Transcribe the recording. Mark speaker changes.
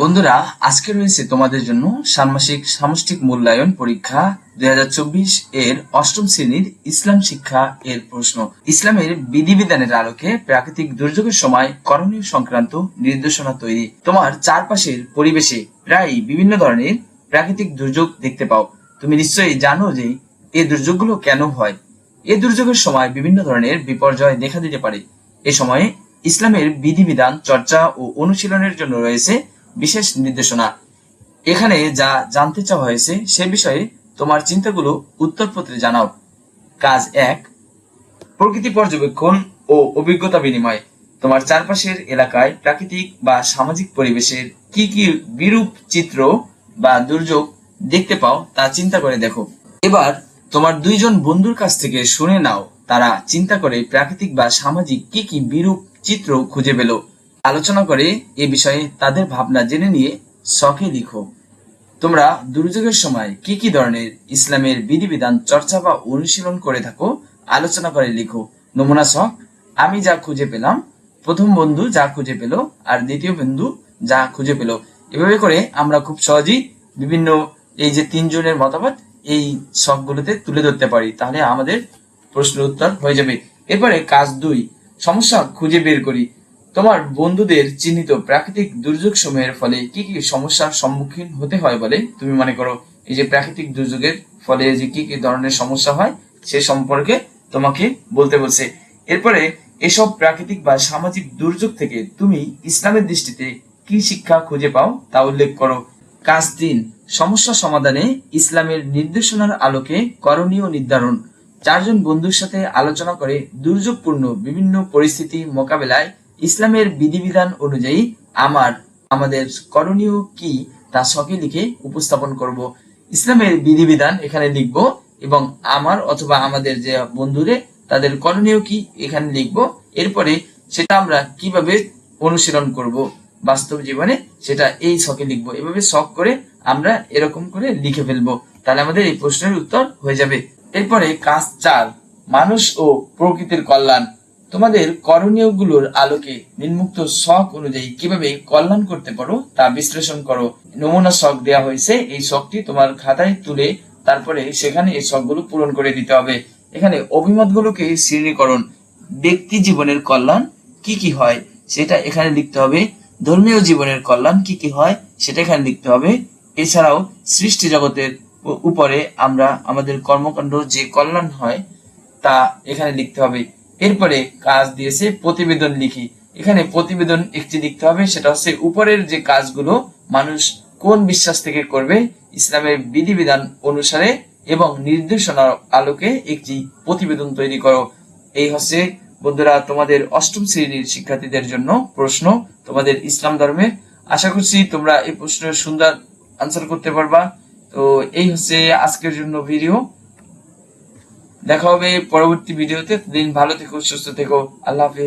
Speaker 1: বন্ধুরা, আজকে রয়েছে তোমাদের জন্য ষান্মাসিক সামষ্টিক মূল্যায়ন পরীক্ষা দুই এর অষ্টম শ্রেণির ইসলাম শিক্ষা এর প্রশ্ন। ইসলামের বিধিবিধানের আলোকে প্রাকৃতিক দুর্যোগের সময় করণীয় সংক্রান্ত নির্দেশনা তৈরি। তোমার চারপাশের পরিবেশে প্রায় বিভিন্ন ধরনের প্রাকৃতিক দুর্যোগ দেখতে পাও। তুমি নিশ্চয়ই জানো যে এই দুর্যোগগুলো কেন হয়? এই দুর্যোগের সময় বিভিন্ন ধরনের বিপর্যয় দেখা দিতে পারে। এ সময়ে ইসলামের বিধিবিধান, চর্চা ও অনুশীলনের জন্য রয়েছে বিশেষ নির্দেশনা। এখানে যা জানতে চাওয়া হয়েছে সে বিষয়ে তোমার চিন্তাগুলো উত্তরপত্রে জানাও। কাজ এক, প্রকৃতি পর্যবেক্ষণ ও অভিজ্ঞতা বিনিময়। তোমার চারপাশের এলাকায় প্রাকৃতিক বা সামাজিক পরিবেশের কি কি বিরূপ চিত্র বা দুর্যোগ দেখতে পাও তা চিন্তা করে দেখো। এবার তোমার দুইজন বন্ধুর কাছ থেকে শুনে নাও, তারা চিন্তা করে প্রাকৃতিক বা সামাজিক কি কি বিরূপ চিত্র খুঁজে পেল। আলোচনা করে এ বিষয়ে তাদের ভাবনা জেনে নিয়ে শখে লিখো। তোমরা দুর্যোগের সময় কি কি ধরনের ইসলামের বিধিবিধান, চর্চা বা অনুশীলন করে থাকো, আলোচনা করে লিখো। নমুনা শখ, আমি যা খুঁজে পেলাম, প্রথম বন্ধু যা খুঁজে পেল, আর দ্বিতীয় বন্ধু যা খুঁজে পেল। এভাবে করে আমরা খুব সহজেই বিভিন্ন এই যে তিনজনের মতামত এই শখগুলোতে তুলে ধরতে পারি। তাহলে আমাদের প্রশ্ন উত্তর হয়ে যাবে। এরপরে কাজ দুই, সমস্যা খুঁজে বের করি। তোমার বন্ধুদের চিহ্নিত প্রাকৃতিক দুর্যোগ সমূহের ফলে কি কি সমস্যার সম্মুখীন হতে হয় বলে তুমি মনে করো? এই যে প্রাকৃতিক দুর্যোগের ফলে যে কি কি ধরনের সমস্যা হয়, সে সম্পর্কে তোমাকে বলতে বলছে। এরপরে, এসব প্রাকৃতিক বা সামাজিক দুর্যোগ থেকে তুমি ইসলামের দৃষ্টিতে কি শিক্ষা খুঁজে পাও তা উল্লেখ করো। কাজ তিন, সমস্যা সমাধানে ইসলামের নির্দেশনার আলোকে করণীয় নির্ধারণ। চারজন বন্ধুর সাথে আলোচনা করে দুর্যোগপূর্ণ বিভিন্ন পরিস্থিতি মোকাবেলায় ইসলামের বিধিবিধান অনুযায়ী আমার, আমাদের করণীয় কি তা শখে লিখে উপস্থাপন করব। ইসলামের বিধিবিধান এখানে লিখব এবং আমার অথবা আমাদের যে বন্ধুরে তাদের করণীয় কি এখানে লিখব। এরপরে সেটা আমরা কীভাবে অনুশীলন করব বাস্তব জীবনে সেটা এই শখে লিখব। এভাবে শখ করে আমরা এরকম করে লিখে ফেলব। তাহলে আমাদের এই প্রশ্নের উত্তর হয়ে যাবে। এরপরে কাজ চার, মানুষ ও প্রকৃতির কল্যাণ। তোমাদের করণীয়গুলোর আলোকে নিম্মুক্ত শখ অনুযায়ী কীভাবে কল্যাণ করতে পারো তা বিশ্লেষণ করো। নমুনা শখ দেওয়া হয়েছে, এই শখটি তোমার খাতায় তুলে তারপরে সেখানে এই শখগুলো পূরণ করে দিতে হবে। এখানে অভিমতগুলোকে শ্রেণীকরণ, ব্যক্তি জীবনের কল্যাণ কি কি হয় সেটা এখানে লিখতে হবে, ধর্মীয় জীবনের কল্যাণ কি কি হয় সেটা এখানে লিখতে হবে। এছাড়াও সৃষ্টি জগতের উপরে আমরা আমাদের কর্মকাণ্ড যে কল্যাণ হয় তা এখানে লিখতে হবে। এরপরে কাজ দিয়েছে প্রতিবেদন লিখি। এখানে প্রতিবেদন একটি লিখতে হবে, সেটা হচ্ছে উপরের যে কাজগুলো মানুষ কোন বিশ্বাস থেকে করবে, ইসলামের বিধিবিধান অনুসারে এবং নির্দেশনার আলোকে একটি প্রতিবেদন তৈরি করো। এই হচ্ছে, বন্ধুরা, তোমাদের অষ্টম শ্রেণির শিক্ষার্থীদের জন্য প্রশ্ন, তোমাদের ইসলাম ধর্মের আশা করছি তোমরা এই প্রশ্নের সুন্দর আনসার করতে পারবা। তো এই হচ্ছে আজকের জন্য ভিডিও দেখা হবে পরবর্তী ভিডিওতে। দিন ভালো থেকো সুস্থ থেকো। আল্লাহ হাফিজ।